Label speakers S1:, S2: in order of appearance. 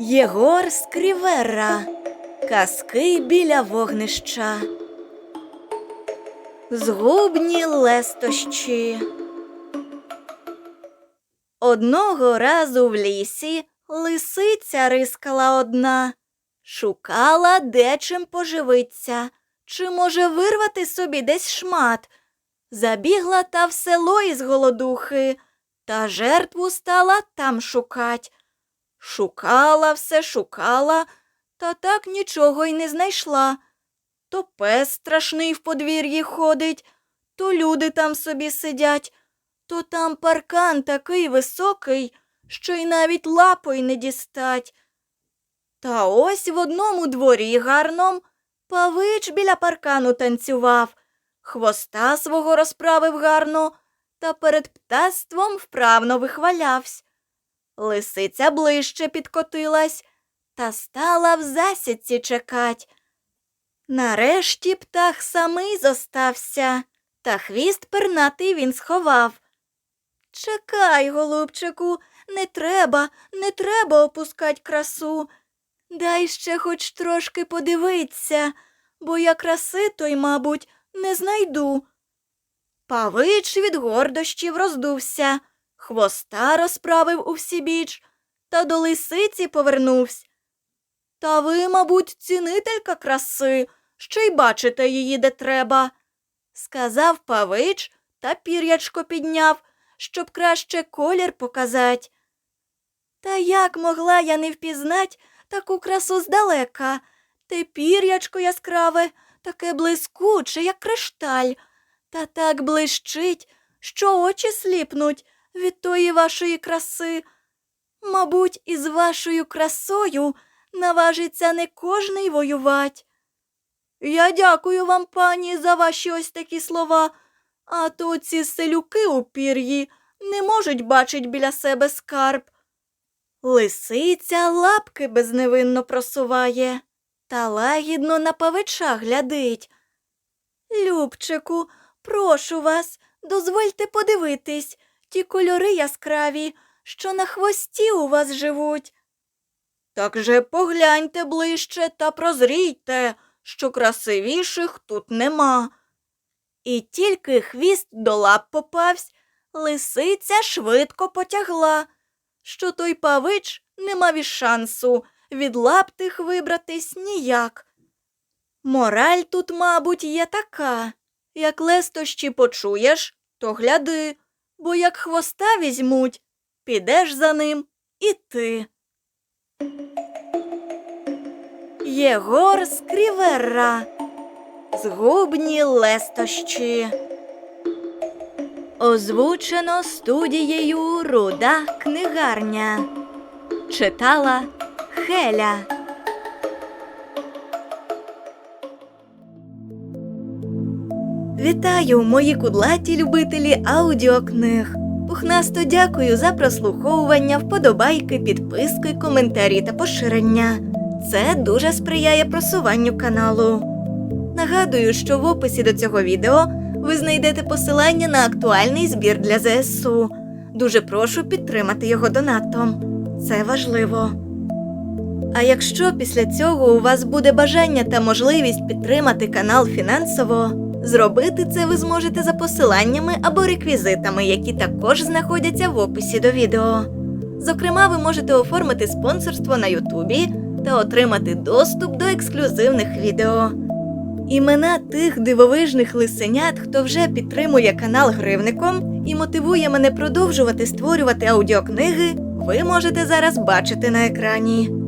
S1: Єгор Скрівера. Казки біля вогнища. Згубні лестощі. Одного разу в лісі лисиця рискала одна, шукала, де чим поживиться, чи може вирвати собі десь шмат. Забігла та в село із голодухи, та жертву стала там шукать. Шукала все, шукала, та так нічого й не знайшла. То пес страшний в подвір'ї ходить, то люди там собі сидять, то там паркан такий високий, що й навіть лапою не дістать. Та ось в одному дворі гарном павич біля паркану танцював, хвоста свого розправив гарно, та перед птаством вправно вихвалявсь. Лисиця ближче підкотилась та стала в засідці чекать. Нарешті птах самий зостався, та хвіст пернатий він сховав. Чекай, голубчику, не треба, не треба опускать красу. Дай ще хоч трошки подивиться, бо я краси той, мабуть, не знайду. Павич від гордощів роздувся, хвоста розправив у всібіч, та до лисиці повернувся. Та ви, мабуть, цінителька краси, що й бачите її де треба, сказав павич та пір'ячко підняв, щоб краще колір показать. Та як могла я не впізнать таку красу здалека, те пір'ячко яскраве, таке блискуче, як кришталь, та так блищить, що очі сліпнуть від тої вашої краси. Мабуть, із вашою красою наважиться не кожний воювать. Я дякую вам, пані, за ваші ось такі слова, а то ці селюки у пір'ї не можуть бачить біля себе скарб. Лисиця лапки безневинно просуває та лагідно на павича глядить. Любчику, прошу вас, дозвольте подивитись ті кольори яскраві, що на хвості у вас живуть. Так же погляньте ближче та прозрійте, що красивіших тут нема. І тільки хвіст до лап попавсь, лисиця швидко потягла, що той павич не мав і шансу від лап тих вибратись ніяк. Мораль тут, мабуть, є така. Як лестощі почуєш, то гляди, бо як хвоста візьмуть, підеш за ним і ти. Єгор Скрівера. Згубні лестощі. Озвучено студією Руда книгарня. Читала Хеля. Вітаю, мої кудлаті любителі аудіокниг. Пухнасто дякую за прослуховування, вподобайки, підписки, коментарі та поширення. Це дуже сприяє просуванню каналу. Нагадую, що в описі до цього відео ви знайдете посилання на актуальний збір для ЗСУ. Дуже прошу підтримати його донатом. Це важливо. А якщо після цього у вас буде бажання та можливість підтримати канал фінансово, зробити це ви зможете за посиланнями або реквізитами, які також знаходяться в описі до відео. Зокрема, ви можете оформити спонсорство на Ютубі та отримати доступ до ексклюзивних відео. Імена тих дивовижних лисенят, хто вже підтримує канал гривником і мотивує мене продовжувати створювати аудіокниги, ви можете зараз бачити на екрані.